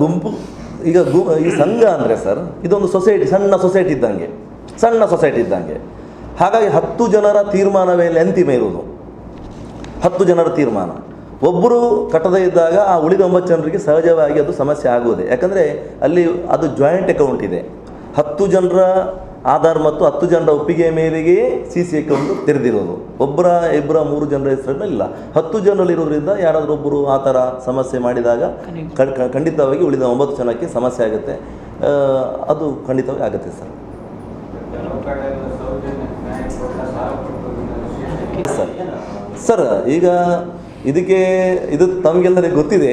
ಗುಂಪು, ಈಗ ಗು, ಈ ಸಂಘ ಅಂದರೆ ಸರ್, ಇದೊಂದು ಸೊಸೈಟಿ, ಸಣ್ಣ ಸೊಸೈಟಿ ಇದ್ದಂಗೆ, ಸಣ್ಣ ಸೊಸೈಟಿ ಇದ್ದಂಗೆ. ಹಾಗಾಗಿ ಹತ್ತು ಜನರ ತೀರ್ಮಾನವೇ ಅಂತಿಮ ಇರುವುದು ಹತ್ತು ಜನರ ತೀರ್ಮಾನ. ಒಬ್ಬರು ಕಟ್ಟದೇ ಇದ್ದಾಗ ಆ ಉಳಿದ ಒಂಬತ್ತು ಜನರಿಗೆ ಸಹಜವಾಗಿ ಅದು ಸಮಸ್ಯೆ ಆಗುವುದೇ. ಯಾಕಂದರೆ ಅಲ್ಲಿ ಅದು ಜಾಯಿಂಟ್ ಅಕೌಂಟ್ ಇದೆ. ಹತ್ತು ಜನರ ಆಧಾರ್ ಮತ್ತು ಹತ್ತು ಜನರ ಒಪ್ಪಿಗೆಯ ಮೇರೆಗೆ ಸಿ ಸಿ ಅಕೌಂಟ್ ತೆರೆದಿರೋದು. ಒಬ್ಬರ ಇಬ್ಬರ ಮೂರು ಜನರ ಹೆಸರಲ್ಲಿ ಇಲ್ಲ. ಹತ್ತು ಜನರಲ್ಲಿರೋದ್ರಿಂದ ಯಾರಾದರೂ ಒಬ್ಬರು ಆ ಥರ ಸಮಸ್ಯೆ ಮಾಡಿದಾಗ ಖಂಡಿತವಾಗಿ ಉಳಿದ ಒಂಬತ್ತು ಜನಕ್ಕೆ ಸಮಸ್ಯೆ ಆಗುತ್ತೆ. ಅದು ಖಂಡಿತವಾಗಿ ಆಗುತ್ತೆ ಸರ್. ಸರ್ ಸರ್ ಈಗ ಇದಕ್ಕೆ ಇದು ತಮಗೆಲ್ಲರಿಗೆ ಗೊತ್ತಿದೆ.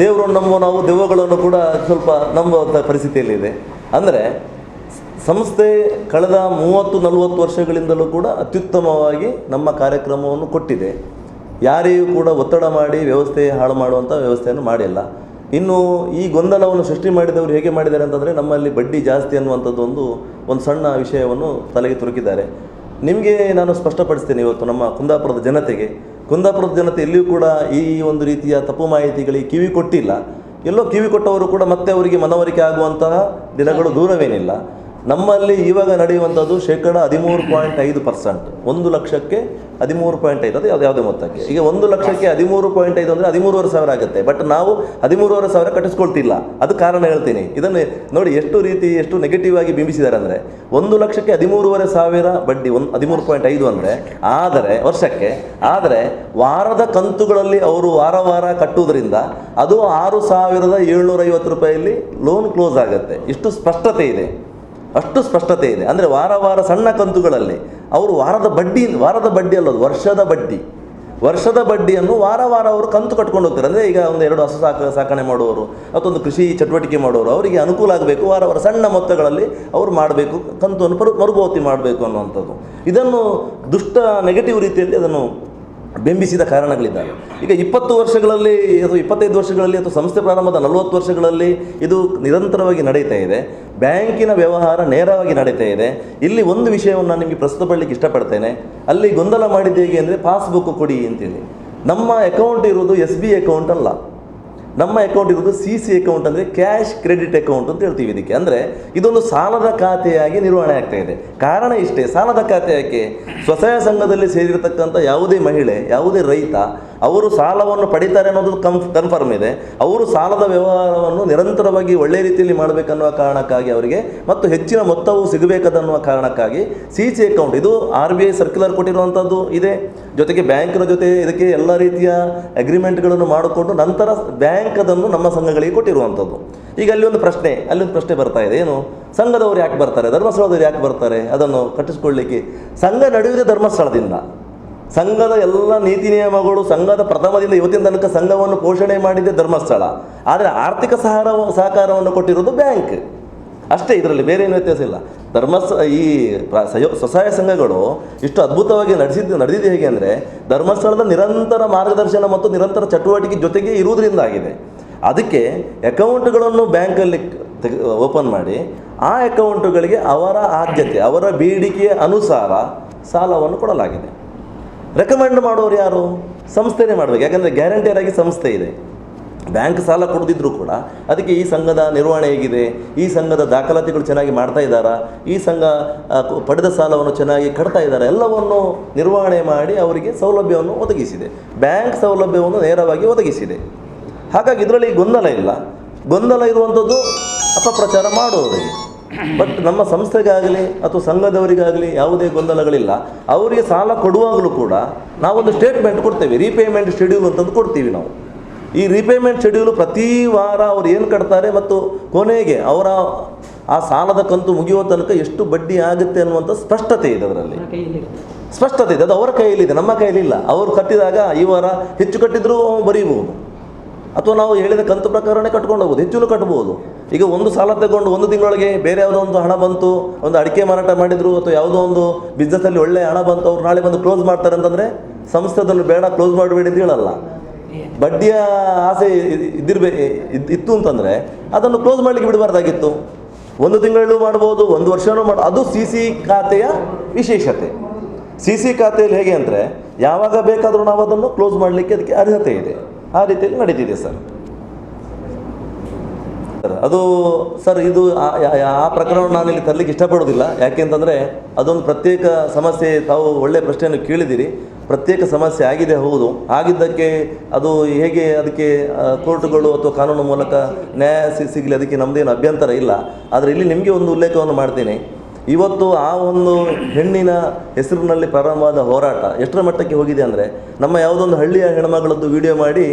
ದೇವರನ್ನು ನಂಬುವ ನಾವು ದೆವ್ವಗಳನ್ನು ಕೂಡ ಸ್ವಲ್ಪ ನಂಬುವಂಥ ಪರಿಸ್ಥಿತಿಯಲ್ಲಿದೆ. ಅಂದರೆ ಸಂಸ್ಥೆ ಕಳೆದ ಮೂವತ್ತು ನಲವತ್ತು ವರ್ಷಗಳಿಂದಲೂ ಕೂಡ ಅತ್ಯುತ್ತಮವಾಗಿ ನಮ್ಮ ಕಾರ್ಯಕ್ರಮವನ್ನು ಕೊಟ್ಟಿದೆ. ಯಾರಿಗೂ ಕೂಡ ಒತ್ತಡ ಮಾಡಿ ವ್ಯವಸ್ಥೆ ಹಾಳು ಮಾಡುವಂಥ ವ್ಯವಸ್ಥೆಯನ್ನು ಮಾಡಿಲ್ಲ. ಇನ್ನು ಈ ಗೊಂದಲವನ್ನು ಸೃಷ್ಟಿ ಮಾಡಿದವರು ಹೇಗೆ ಮಾಡಿದ್ದಾರೆ ಅಂತಂದರೆ ನಮ್ಮಲ್ಲಿ ಬಡ್ಡಿ ಜಾಸ್ತಿ ಅನ್ನುವಂಥದ್ದು ಒಂದು ಒಂದು ಸಣ್ಣ ವಿಷಯವನ್ನು ತಲೆಗೆ ತುರುಕಿದ್ದಾರೆ. ನಿಮಗೆ ನಾನು ಸ್ಪಷ್ಟಪಡಿಸ್ತೇನೆ ಇವತ್ತು ನಮ್ಮ ಕುಂದಾಪುರದ ಜನತೆಗೆ. ಕುಂದಾಪುರದ ಜನತೆ ಎಲ್ಲಿಯೂ ಕೂಡ ಈ ಒಂದು ರೀತಿಯ ತಪ್ಪು ಮಾಹಿತಿಗಳಿಗೆ ಕಿವಿ ಕೊಟ್ಟಿಲ್ಲ. ಎಲ್ಲೋ ಕಿವಿ ಕೊಟ್ಟವರು ಕೂಡ ಮತ್ತೆ ಅವರಿಗೆ ಮನವರಿಕೆ ಆಗುವಂತಹ ದಿನಗಳು ದೂರವೇನಿಲ್ಲ. ನಮ್ಮಲ್ಲಿ ಇವಾಗ ನಡೆಯುವಂಥದ್ದು ಶೇಕಡ ಹದಿಮೂರು ಪಾಯಿಂಟ್ ಐದು ಪರ್ಸೆಂಟ್. ಒಂದು ಲಕ್ಷಕ್ಕೆ ಹದಿಮೂರು ಪಾಯಿಂಟ್ ಐದು. ಅದು ಯಾವ್ದು ಮೊತ್ತಕ್ಕೆ. ಈಗ ಒಂದು ಲಕ್ಷಕ್ಕೆ ಹದಿಮೂರು ಪಾಯಿಂಟ್ ಐದು ಅಂದರೆ ಹದಿಮೂರುವರೆ ಸಾವಿರ ಆಗುತ್ತೆ. ಬಟ್ ನಾವು ಹದಿಮೂರುವರೆ ಸಾವಿರ ಕಟ್ಟಿಸ್ಕೊಳ್ತಿಲ್ಲ. ಅದು ಕಾರಣ ಹೇಳ್ತೀನಿ. ಇದನ್ನು ನೋಡಿ ಎಷ್ಟು ರೀತಿ, ಎಷ್ಟು ನೆಗೆಟಿವ್ ಆಗಿ ಬಿಂಬಿಸಿದ್ದಾರೆ ಅಂದರೆ, ಒಂದು ಲಕ್ಷಕ್ಕೆ ಹದಿಮೂರುವರೆ ಸಾವಿರ ಬಡ್ಡಿ, ಒಂದು ಹದಿಮೂರು ಪಾಯಿಂಟ್ ಐದು ಅಂದರೆ, ಆದರೆ, ವರ್ಷಕ್ಕೆ, ಆದರೆ ವಾರದ ಕಂತುಗಳಲ್ಲಿ ಅವರು ವಾರ ವಾರ ಕಟ್ಟುವುದರಿಂದ ಅದು ಆರು ಸಾವಿರದ ಏಳ್ನೂರೈವತ್ತು ರೂಪಾಯಿಯಲ್ಲಿ ಲೋನ್ ಕ್ಲೋಸ್ ಆಗುತ್ತೆ. ಇಷ್ಟು ಸ್ಪಷ್ಟತೆ ಇದೆ. ಅಷ್ಟು ಸ್ಪಷ್ಟತೆ ಇದೆ. ಅಂದರೆ ವಾರ ವಾರ ಸಣ್ಣ ಕಂತುಗಳಲ್ಲಿ ಅವರು ವಾರದ ಬಡ್ಡಿ ವಾರದ ಬಡ್ಡಿ ಅಲ್ಲದು ವರ್ಷದ ಬಡ್ಡಿ. ವರ್ಷದ ಬಡ್ಡಿಯನ್ನು ವಾರ ವಾರ ಅವರು ಕಂತು ಕಟ್ಕೊಂಡು ಹೋಗ್ತಾರೆ. ಅಂದರೆ ಈಗ ಒಂದು ಎರಡು ಹಸು ಸಾಕ, ಸಾಕಣೆ ಮಾಡುವವರು, ಅಥವಾ ಒಂದು ಕೃಷಿ ಚಟುವಟಿಕೆ ಮಾಡುವವರು, ಅವರಿಗೆ ಅನುಕೂಲ ಆಗಬೇಕು, ವಾರ ವಾರ ಸಣ್ಣ ಮೊತ್ತಗಳಲ್ಲಿ ಅವರು ಮಾಡಬೇಕು ಕಂತನ್ನು ಮರು ಮರುಪಾವತಿ ಮಾಡಬೇಕು ಅನ್ನುವಂಥದ್ದು. ಇದನ್ನು ದುಷ್ಟ ನೆಗೆಟಿವ್ ರೀತಿಯಲ್ಲಿ ಅದನ್ನು ಬಿಂಬಿಸಿದ ಕಾರಣಗಳಿದ್ದಾವೆ. ಈಗ ಇಪ್ಪತ್ತು ವರ್ಷಗಳಲ್ಲಿ ಅಥವಾ ಇಪ್ಪತ್ತೈದು ವರ್ಷಗಳಲ್ಲಿ ಅಥವಾ ಸಂಸ್ಥೆ ಪ್ರಾರಂಭದ ನಲವತ್ತು ವರ್ಷಗಳಲ್ಲಿ ಇದು ನಿರಂತರವಾಗಿ ನಡೀತಾ ಇದೆ. ಬ್ಯಾಂಕಿನ ವ್ಯವಹಾರ ನೇರವಾಗಿ ನಡೀತಾ ಇದೆ. ಇಲ್ಲಿ ಒಂದು ವಿಷಯವನ್ನು ನಾನು ನಿಮಗೆ ಪ್ರಸ್ತುತಪಡಲಿಕ್ಕೆ ಇಷ್ಟಪಡ್ತೇನೆ. ಅಲ್ಲಿ ಗೊಂದಲ ಮಾಡಿದ್ದು ಹೇಗೆ ಅಂದರೆ ಪಾಸ್ಬುಕ್ ಕೊಡಿ ಅಂತೇಳಿ. ನಮ್ಮ ಅಕೌಂಟ್ ಇರೋದು ಎಸ್ ಬಿ ಅಕೌಂಟ್ ಅಲ್ಲ. ನಮ್ಮ ಅಕೌಂಟ್ ಇರೋದು ಸಿ ಸಿ ಅಕೌಂಟ್ ಅಂದರೆ ಕ್ಯಾಶ್ ಕ್ರೆಡಿಟ್ ಅಕೌಂಟ್ ಅಂತ ಹೇಳ್ತೀವಿ ಇದಕ್ಕೆ. ಅಂದರೆ ಇದೊಂದು ಸಾಲದ ಖಾತೆಯಾಗಿ ನಿರ್ವಹಣೆ ಆಗ್ತಾ ಇದೆ. ಕಾರಣ ಇಷ್ಟೇ, ಸಾಲದ ಖಾತೆ ಯಾಕೆ? ಸ್ವಸಹಾಯ ಸಂಘದಲ್ಲಿ ಸೇರಿರತಕ್ಕಂಥ ಯಾವುದೇ ಮಹಿಳೆ, ಯಾವುದೇ ರೈತ, ಅವರು ಸಾಲವನ್ನು ಪಡಿತಾರೆ ಅನ್ನೋದು ಕಂಫ್ ಕನ್ಫರ್ಮ್ ಇದೆ. ಅವರು ಸಾಲದ ವ್ಯವಹಾರವನ್ನು ನಿರಂತರವಾಗಿ ಒಳ್ಳೆಯ ರೀತಿಯಲ್ಲಿ ಮಾಡಬೇಕನ್ನುವ ಕಾರಣಕ್ಕಾಗಿ ಅವರಿಗೆ ಮತ್ತು ಹೆಚ್ಚಿನ ಮೊತ್ತವು ಸಿಗಬೇಕದನ್ನುವ ಕಾರಣಕ್ಕಾಗಿ ಸಿ ಸಿ ಅಕೌಂಟ್ ಇದು ಆರ್ ಬಿ ಐ ಸರ್ಕ್ಯುಲರ್ ಕೊಟ್ಟಿರುವಂಥದ್ದು ಇದೆ. ಜೊತೆಗೆ ಬ್ಯಾಂಕಿನ ಜೊತೆ ಇದಕ್ಕೆ ಎಲ್ಲ ರೀತಿಯ ಅಗ್ರಿಮೆಂಟ್ಗಳನ್ನು ಮಾಡಿಕೊಂಡು ನಂತರ ಬ್ಯಾಂಕ್ ಅದನ್ನು ನಮ್ಮ ಸಂಘಗಳಿಗೆ ಕೊಟ್ಟಿರುವಂಥದ್ದು. ಈಗ ಅಲ್ಲಿ ಒಂದು ಪ್ರಶ್ನೆ, ಅಲ್ಲಿ ಒಂದು ಪ್ರಶ್ನೆ ಬರ್ತಾ ಇದೆ. ಏನು? ಸಂಘದವರು ಯಾಕೆ ಬರ್ತಾರೆ? ಧರ್ಮಸ್ಥಳದವರು ಯಾಕೆ ಬರ್ತಾರೆ? ಅದನ್ನು ಕಟ್ಟಿಸ್ಕೊಳ್ಳಿಕ್ಕೆ ಸಂಘ ನಡೆಯುವುದೇ ಧರ್ಮಸ್ಥಳದಿಂದ. ಸಂಘದ ಎಲ್ಲ ನೀತಿ ನಿಯಮಗಳು ಸಂಘದ ಪ್ರಥಮದಿಂದ ಇವತ್ತಿನ ತನಕ ಸಂಘವನ್ನು ಪೋಷಣೆ ಮಾಡಿದ್ದೆ ಧರ್ಮಸ್ಥಳ. ಆದರೆ ಆರ್ಥಿಕ ಸಹಾರ, ಸಹಕಾರವನ್ನು ಕೊಟ್ಟಿರೋದು ಬ್ಯಾಂಕ್. ಅಷ್ಟೇ, ಇದರಲ್ಲಿ ಬೇರೆ ಏನು ವ್ಯತ್ಯಾಸ ಇಲ್ಲ. ಧರ್ಮಸ್ಥ ಈ ಸಯೋ ಸಹಯೋ ಸ್ವಸಹಾಯ ಸಂಘಗಳು ಇಷ್ಟು ಅದ್ಭುತವಾಗಿ ನಡೆಸಿದ್ದು ನಡೆದಿದೆ ಹೇಗೆ ಅಂದರೆ ಧರ್ಮಸ್ಥಳದ ನಿರಂತರ ಮಾರ್ಗದರ್ಶನ ಮತ್ತು ನಿರಂತರ ಚಟುವಟಿಕೆ ಜೊತೆಗೆ ಇರುವುದರಿಂದ ಆಗಿದೆ. ಅದಕ್ಕೆ ಅಕೌಂಟ್ಗಳನ್ನು ಬ್ಯಾಂಕಲ್ಲಿ ಓಪನ್ ಮಾಡಿ, ಆ ಅಕೌಂಟುಗಳಿಗೆ ಅವರ ಆದ್ಯತೆ, ಅವರ ಬೇಡಿಕೆಯ ಅನುಸಾರ ಸಾಲವನ್ನು ಕೊಡಲಾಗಿದೆ. ರೆಕಮೆಂಡ್ ಮಾಡೋರು ಯಾರು? ಸಂಸ್ಥೆನೇ ಮಾಡಬೇಕು. ಯಾಕಂದರೆ ಗ್ಯಾರಂಟಿಯರಾಗಿ ಸಂಸ್ಥೆ ಇದೆ. ಬ್ಯಾಂಕ್ ಸಾಲ ಕೊಡದಿದ್ರೂ ಕೂಡ ಅದಕ್ಕೆ ಈ ಸಂಘದ ನಿರ್ವಹಣೆ ಹೇಗಿದೆ? ಈ ಸಂಘದ ದಾಖಲಾತಿಗಳು ಚೆನ್ನಾಗಿ ಮಾಡ್ತಾ ಇದ್ದಾರಾ? ಈ ಸಂಘ ಪಡೆದ ಸಾಲವನ್ನು ಚೆನ್ನಾಗಿ ಕಟ್ತಾ ಇದ್ದಾರೆ? ಎಲ್ಲವನ್ನು ನಿರ್ವಹಣೆ ಮಾಡಿ ಅವರಿಗೆ ಸೌಲಭ್ಯವನ್ನು ಒದಗಿಸಿದೆ. ಬ್ಯಾಂಕ್ ಸೌಲಭ್ಯವನ್ನು ನೇರವಾಗಿ ಒದಗಿಸಿದೆ. ಹಾಗಾಗಿ ಇದರಲ್ಲಿ ಗೊಂದಲ ಇಲ್ಲ. ಗೊಂದಲ ಇರುವಂಥದ್ದು ಅಪಪ್ರಚಾರ ಮಾಡುವವರಿಗೆ. ಬಟ್ ನಮ್ಮ ಸಂಸ್ಥೆಗಾಗಲಿ ಅಥವಾ ಸಂಘದವರಿಗಾಗಲಿ ಯಾವುದೇ ಗೊಂದಲಗಳಿಲ್ಲ. ಅವರಿಗೆ ಸಾಲ ಕೊಡುವಾಗಲೂ ಕೂಡ ನಾವೊಂದು ಸ್ಟೇಟ್ಮೆಂಟ್ ಕೊಡ್ತೇವೆ. ರೀಪೇಮೆಂಟ್ ಶೆಡ್ಯೂಲ್ ಅಂತಂದು ಕೊಡ್ತೀವಿ ನಾವು. ಈ ರೀಪೇಮೆಂಟ್ ಶೆಡ್ಯೂಲು ಪ್ರತಿ ವಾರ ಅವ್ರು ಏನು ಕಟ್ತಾರೆ ಮತ್ತು ಕೊನೆಗೆ ಅವರ ಆ ಸಾಲದ ಕಂತು ಮುಗಿಯುವ ತನಕ ಎಷ್ಟು ಬಡ್ಡಿ ಆಗುತ್ತೆ ಅನ್ನುವಂಥ ಸ್ಪಷ್ಟತೆ ಇದೆ ಅದರಲ್ಲಿ. ಸ್ಪಷ್ಟತೆ ಇದೆ ಅದು ಅವರ ಕೈಯಲ್ಲಿದೆ ನಮ್ಮ ಕೈಯಲ್ಲಿಲ್ಲ ಅವರು ಕಟ್ಟಿದಾಗ ಈ ವಾರ ಹೆಚ್ಚು ಕಟ್ಟಿದರೂ ಬರೀಬಹುದು. ಅಥವಾ ನಾವು ಹೇಳಿದ ಕಂತು ಪ್ರಕಾರನೇ ಕಟ್ಕೊಂಡು ಹೋಗ್ಬೋದು ಹೆಚ್ಚು ಕಟ್ಬೋದು. ಈಗ ಒಂದು ಸಾಲ ತಗೊಂಡು ಒಂದು ತಿಂಗಳೊಳಗೆ ಬೇರೆ ಯಾವುದೋ ಒಂದು ಹಣ ಬಂತು ಒಂದು ಅಡಿಕೆ ಮಾರಾಟ ಮಾಡಿದ್ರು ಅಥವಾ ಯಾವುದೋ ಒಂದು ಬಿಸ್ನೆಸ್ಸಲ್ಲಿ ಒಳ್ಳೆ ಹಣ ಬಂತು ಅವ್ರು ನಾಳೆ ಬಂದು ಕ್ಲೋಸ್ ಮಾಡ್ತಾರೆ ಅಂತಂದರೆ ಸಂಸ್ಥೆ ಅದನ್ನು ಬೇಡ ಕ್ಲೋಸ್ ಮಾಡಬೇಡಿ ಅಂತ ಹೇಳಲ್ಲ. ಬಡ್ಡಿಯ ಆಸೆ ಇದ್ದಿರ್ಬೇ ಇದ್- ಇತ್ತು ಅಂತಂದರೆ ಅದನ್ನು ಕ್ಲೋಸ್ ಮಾಡಲಿಕ್ಕೆ ಬಿಡಬಾರ್ದಾಗಿತ್ತು. ಒಂದು ತಿಂಗಳಲ್ಲೂ ಮಾಡ್ಬೋದು, ಒಂದು ವರ್ಷನೂ ಮಾಡ ಅದು ಸಿ ಸಿ ಖಾತೆಯ ವಿಶೇಷತೆ. ಸಿ ಸಿ ಖಾತೆಯಲ್ಲಿ ಹೇಗೆ ಅಂದರೆ, ಯಾವಾಗ ಬೇಕಾದರೂ ನಾವು ಅದನ್ನು ಕ್ಲೋಸ್ ಮಾಡಲಿಕ್ಕೆ ಅದಕ್ಕೆ ಅರ್ಹತೆ ಇದೆ. ಆ ರೀತಿಯಲ್ಲಿ ನಡೀತಿದೆ ಸರ್. ಅದು ಸರ್, ಇದು ಆ- ಪ್ರಕರಣ ಆ ಪ್ರಕರಣವನ್ನು ನಾನು ಇಲ್ಲಿ ತರಲಿಕ್ಕೆ ಇಷ್ಟಪಡೋದಿಲ್ಲ ಯಾಕೆಂತಂದರೆ ಅದೊಂದು ಪ್ರತ್ಯೇಕ ಸಮಸ್ಯೆ, ತಾವು ಒಳ್ಳೆಯ ಪ್ರಶ್ನೆಯನ್ನು ಕೇಳಿದ್ದೀರಿ. ಪ್ರತ್ಯೇಕ ಸಮಸ್ಯೆ ಆಗಿದೆ, ಹೌದು. ಆಗಿದ್ದಕ್ಕೆ ಅದು ಹೇಗೆ ಅದಕ್ಕೆ ಕೋರ್ಟ್ಗಳು ಅಥವಾ ಕಾನೂನು ಮೂಲಕ ನ್ಯಾಯ ಸಿಗಲಿ, ಅದಕ್ಕೆ ನಮ್ಮದೇನು ಅಭ್ಯಂತರ ಇಲ್ಲ. ಆದರೆ ಇಲ್ಲಿ ನಿಮಗೆ ಒಂದು ಉಲ್ಲೇಖವನ್ನು ಮಾಡ್ತೀನಿ. ಇವತ್ತು ಆ ಒಂದು ಹೆಣ್ಣಿನ ಹೆಸರಿನಲ್ಲಿ ಪ್ರಾರಂಭವಾದ ಹೋರಾಟ ಎಷ್ಟರ ಮಟ್ಟಕ್ಕೆ ಹೋಗಿದೆ ಅಂದರೆ, ನಮ್ಮ ಯಾವುದೊಂದು ಹಳ್ಳಿಯ ಹೆಣ್ಮಗಳದ್ದು ವಿಡಿಯೋ ಮಾಡಿ,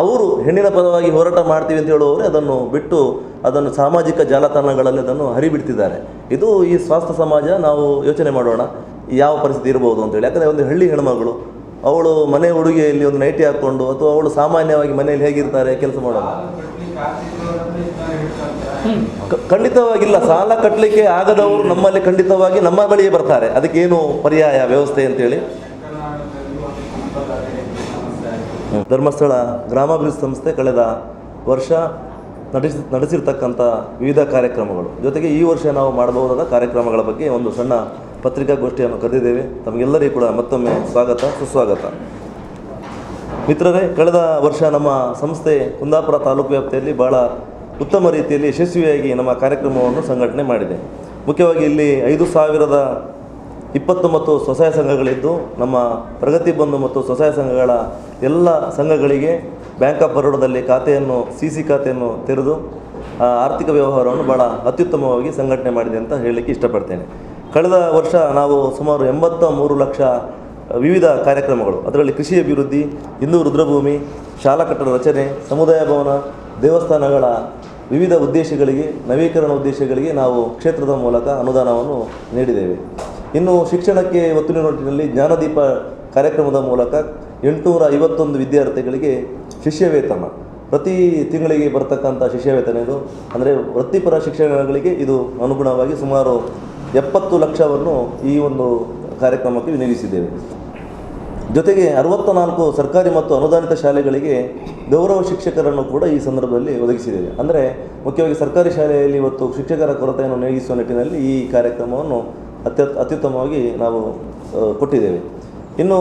ಅವರು ಹೆಣ್ಣಿನ ಪರವಾಗಿ ಹೋರಾಟ ಮಾಡ್ತೀವಿ ಅಂತ ಹೇಳುವವರು ಅದನ್ನು ಬಿಟ್ಟು, ಅದನ್ನು ಸಾಮಾಜಿಕ ಜಾಲತಾಣಗಳಲ್ಲಿ ಅದನ್ನು ಹರಿಬಿಡ್ತಿದ್ದಾರೆ. ಇದು ಈ ಸ್ವಾಸ್ಥ್ಯ ಸಮಾಜ ನಾವು ಯೋಚನೆ ಮಾಡೋಣ. ಯಾವ ಪರಿಸ್ಥಿತಿ ಇರ್ಬೋದು ಅಂತೇಳಿ ಯಾಕಂದರೆ ಒಂದು ಹಳ್ಳಿ ಹೆಣ್ಮಗಳು, ಅವಳು ಮನೆ ಹುಡುಗಿಯಲ್ಲಿ ಒಂದು ನೈಟಿ ಹಾಕ್ಕೊಂಡು ಅಥವಾ ಅವಳು ಸಾಮಾನ್ಯವಾಗಿ ಮನೆಯಲ್ಲಿ ಹೇಗಿರ್ತಾರೆ, ಕೆಲಸ ಮಾಡೋದು? ಖಂಡಿತವಾಗಿಲ್ಲ. ಸಾಲ ಕಟ್ಟಲಿಕ್ಕೆ ಆಗದವರು ನಮ್ಮಲ್ಲಿ ಖಂಡಿತವಾಗಿ ನಮ್ಮ ಬಳಿಯೇ ಬರ್ತಾರೆ. ಅದಕ್ಕೇನು ಪರ್ಯಾಯ ವ್ಯವಸ್ಥೆ ಅಂತೇಳಿ. ಧರ್ಮಸ್ಥಳ ಗ್ರಾಮಾಭಿವೃದ್ಧಿ ಸಂಸ್ಥೆ ಕಳೆದ ವರ್ಷ ನಡೆಸಿ ನಡೆಸಿರ್ತಕ್ಕಂಥ ವಿವಿಧ ಕಾರ್ಯಕ್ರಮಗಳು. ಜೊತೆಗೆ ಈ ವರ್ಷ ನಾವು ಮಾಡಬಹುದಾದ ಕಾರ್ಯಕ್ರಮಗಳ ಬಗ್ಗೆ ಒಂದು ಸಣ್ಣ ಪತ್ರಿಕಾಗೋಷ್ಠಿಯನ್ನು ಕರೆದಿದ್ದೇವೆ. ತಮಗೆಲ್ಲರಿಗೂ ಕೂಡ ಮತ್ತೊಮ್ಮೆ ಸ್ವಾಗತ, ಸುಸ್ವಾಗತ. ಮಿತ್ರರೇ, ಕಳೆದ ವರ್ಷ ನಮ್ಮ ಸಂಸ್ಥೆ ಕುಂದಾಪುರ ತಾಲೂಕು ವ್ಯಾಪ್ತಿಯಲ್ಲಿ ಭಾಳ ಉತ್ತಮ ರೀತಿಯಲ್ಲಿ ಯಶಸ್ವಿಯಾಗಿ ನಮ್ಮ ಕಾರ್ಯಕ್ರಮವನ್ನು ಸಂಘಟನೆ ಮಾಡಿದೆ. ಮುಖ್ಯವಾಗಿ ಇಲ್ಲಿ ಐದು ಸಾವಿರದ ಇಪ್ಪತ್ತೊಂಬತ್ತು ಸ್ವಸಹಾಯ ಸಂಘಗಳಿದ್ದು, ನಮ್ಮ ಪ್ರಗತಿ ಬಂಧು ಮತ್ತು ಸ್ವಸಹಾಯ ಸಂಘಗಳ ಎಲ್ಲ ಸಂಘಗಳಿಗೆ ಬ್ಯಾಂಕ್ ಆಫ್ ಬರೋಡದಲ್ಲಿ ಖಾತೆಯನ್ನು, ಸಿ ಸಿ ಖಾತೆಯನ್ನು ತೆರೆದು ಆರ್ಥಿಕ ವ್ಯವಹಾರವನ್ನು ಭಾಳ ಅತ್ಯುತ್ತಮವಾಗಿ ಸಂಘಟನೆ ಮಾಡಿದೆ ಅಂತ ಹೇಳಲಿಕ್ಕೆ ಇಷ್ಟಪಡ್ತೇನೆ. ಕಳೆದ ವರ್ಷ ನಾವು ಸುಮಾರು ಎಂಬತ್ತ ಮೂರು ಲಕ್ಷ ವಿವಿಧ ಕಾರ್ಯಕ್ರಮಗಳು. ಅದರಲ್ಲಿ ಕೃಷಿ ಅಭಿವೃದ್ಧಿ ಹಿಂದೂ ರುದ್ರಭೂಮಿ, ಶಾಲಾ ಕಟ್ಟಡ ರಚನೆ, ಸಮುದಾಯ ಭವನ, ದೇವಸ್ಥಾನಗಳ ವಿವಿಧ ಉದ್ದೇಶಗಳಿಗೆ, ನವೀಕರಣ ಉದ್ದೇಶಗಳಿಗೆ ನಾವು ಕ್ಷೇತ್ರದ ಮೂಲಕ ಅನುದಾನವನ್ನು ನೀಡಿದ್ದೇವೆ. ಇನ್ನು ಶಿಕ್ಷಣಕ್ಕೆ ಒತ್ತು ನಿಟ್ಟಿನಲ್ಲಿ ಜ್ಞಾನದೀಪ ಕಾರ್ಯಕ್ರಮದ ಮೂಲಕ ಎಂಟುನೂರ ಐವತ್ತೊಂದು ವಿದ್ಯಾರ್ಥಿಗಳಿಗೆ ಶಿಷ್ಯವೇತನ. ಪ್ರತಿ ತಿಂಗಳಿಗೆ ಬರತಕ್ಕಂಥ ಶಿಷ್ಯವೇತನ ಇದು. ಅಂದರೆ ವೃತ್ತಿಪರ ಶಿಕ್ಷಣಗಳಿಗೆ ಇದು ಅನುಗುಣವಾಗಿ ಸುಮಾರು ಎಪ್ಪತ್ತು ಲಕ್ಷವನ್ನು ಈ ಒಂದು ಕಾರ್ಯಕ್ರಮಕ್ಕೆ ವಿನಿಯೋಗಿಸಿದ್ದೇವೆ. ಜೊತೆಗೆ ಅರವತ್ತ ನಾಲ್ಕು ಸರ್ಕಾರಿ ಮತ್ತು ಅನುದಾನಿತ ಶಾಲೆಗಳಿಗೆ ಗೌರವ ಶಿಕ್ಷಕರನ್ನು ಕೂಡ ಈ ಸಂದರ್ಭದಲ್ಲಿ ಒದಗಿಸಿದ್ದೇವೆ. ಅಂದರೆ ಮುಖ್ಯವಾಗಿ ಸರ್ಕಾರಿ ಶಾಲೆಯಲ್ಲಿ ಇವತ್ತು ಶಿಕ್ಷಕರ ಕೊರತೆಯನ್ನು ನೀಗಿಸುವ ನಿಟ್ಟಿನಲ್ಲಿ ಈ ಕಾರ್ಯಕ್ರಮವನ್ನು ಅತ್ಯ ಅತ್ಯುತ್ತಮವಾಗಿ ನಾವು ಕೊಟ್ಟಿದ್ದೇವೆ. ಇನ್ನು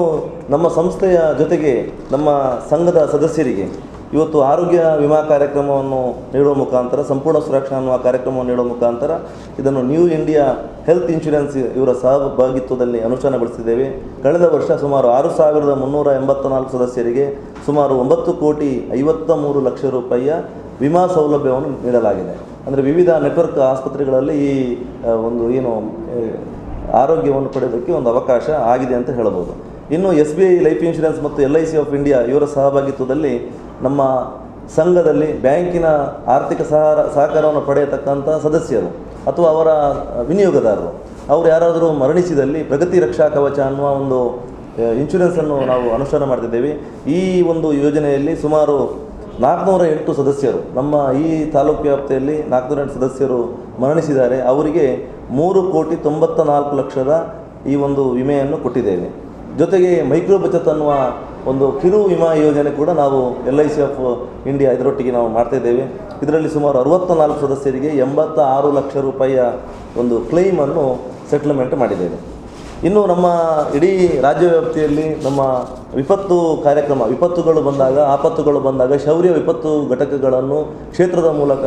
ನಮ್ಮ ಸಂಸ್ಥೆಯ ಜೊತೆಗೆ ನಮ್ಮ ಸಂಘದ ಸದಸ್ಯರಿಗೆ ಇವತ್ತು ಆರೋಗ್ಯ ವಿಮಾ ಕಾರ್ಯಕ್ರಮವನ್ನು ನೀಡುವ ಮುಖಾಂತರ, ಸಂಪೂರ್ಣ ಸುರಕ್ಷಾ ಅನ್ನುವ ಕಾರ್ಯಕ್ರಮವನ್ನು ನೀಡುವ ಮುಖಾಂತರ ಇದನ್ನು ನ್ಯೂ ಇಂಡಿಯಾ ಹೆಲ್ತ್ ಇನ್ಶೂರೆನ್ಸ್ ಇವರ ಸಹಭಾಗಿತ್ವದಲ್ಲಿ ಅನುಷ್ಠಾನಗೊಳಿಸಿದ್ದೇವೆ. ಕಳೆದ ವರ್ಷ ಸುಮಾರು ಆರು ಸಾವಿರದ ಮುನ್ನೂರ ಎಂಬತ್ತ ನಾಲ್ಕು ಸದಸ್ಯರಿಗೆ ಸುಮಾರು ಒಂಬತ್ತು ಕೋಟಿ ಐವತ್ತ ಮೂರು ಲಕ್ಷ ರೂಪಾಯಿಯ ವಿಮಾ ಸೌಲಭ್ಯವನ್ನು ನೀಡಲಾಗಿದೆ. ಅಂದರೆ ವಿವಿಧ ನೆಟ್ವರ್ಕ್ ಆಸ್ಪತ್ರೆಗಳಲ್ಲಿ ಈ ಒಂದು, ಏನು ಆರೋಗ್ಯವನ್ನು ಪಡೆಯೋದಕ್ಕೆ ಒಂದು ಅವಕಾಶ ಆಗಿದೆ ಅಂತ ಹೇಳಬಹುದು ಇನ್ನು S B I life insurance ಮತ್ತು L I C of India ಇವರ ಸಹಭಾಗಿತ್ವದಲ್ಲಿ ನಮ್ಮ ಸಂಘದಲ್ಲಿ ಬ್ಯಾಂಕಿನ ಆರ್ಥಿಕ ಸಹಾರ, ಸಹಕಾರವನ್ನು ಪಡೆಯತಕ್ಕಂಥ ಸದಸ್ಯರು ಅಥವಾ ಅವರ ವಿನಿಯೋಗದಾರರು. ಅವರು ಯಾರಾದರೂ ಮರಣಿಸಿದಲ್ಲಿ ಪ್ರಗತಿ ರಕ್ಷಾ ಕವಚ ಅನ್ನುವ ಒಂದು ಇನ್ಶೂರೆನ್ಸನ್ನು ನಾವು ಅನುಷ್ಠಾನ ಮಾಡ್ತಿದ್ದೇವೆ. ಈ ಒಂದು ಯೋಜನೆಯಲ್ಲಿ ಸುಮಾರು ನಾಲ್ಕುನೂರ ಎಂಟು ಸದಸ್ಯರು, ನಮ್ಮ ಈ ತಾಲೂಕು ವ್ಯಾಪ್ತಿಯಲ್ಲಿ ನಾಲ್ಕುನೂರ ಎಂಟು ಸದಸ್ಯರು ಮರಣಿಸಿದ್ದಾರೆ. ಅವರಿಗೆ ಮೂರು ಕೋಟಿ ತೊಂಬತ್ತ ನಾಲ್ಕು ಲಕ್ಷದ ಈ ಒಂದು ವಿಮೆಯನ್ನು ಕೊಟ್ಟಿದ್ದೇವೆ. ಜೊತೆಗೆ ಮೈಕ್ರೋ ಬಚತ್ ಅನ್ನುವ ಒಂದು ಕಿರು ವಿಮಾ ಯೋಜನೆ ಕೂಡ ನಾವು L I C of India ಇದರೊಟ್ಟಿಗೆ ನಾವು ಮಾಡ್ತಾ ಇದ್ದೇವೆ. ಇದರಲ್ಲಿ ಸುಮಾರು ಅರವತ್ತ ನಾಲ್ಕು ಸದಸ್ಯರಿಗೆ ಎಂಬತ್ತ ಆರು ಲಕ್ಷ ರೂಪಾಯಿಯ ಒಂದು ಕ್ಲೈಮನ್ನು ಸೆಟ್ಲ್ಮೆಂಟ್ ಮಾಡಿದ್ದೇವೆ. ಇನ್ನು ನಮ್ಮ ಇಡೀ ರಾಜ್ಯ ವ್ಯಾಪ್ತಿಯಲ್ಲಿ ನಮ್ಮ ವಿಪತ್ತು ಕಾರ್ಯಕ್ರಮ, ವಿಪತ್ತುಗಳು ಬಂದಾಗ, ಆಪತ್ತುಗಳು ಬಂದಾಗ, ಶೌರ್ಯ ವಿಪತ್ತು ಘಟಕಗಳನ್ನು ಕ್ಷೇತ್ರದ ಮೂಲಕ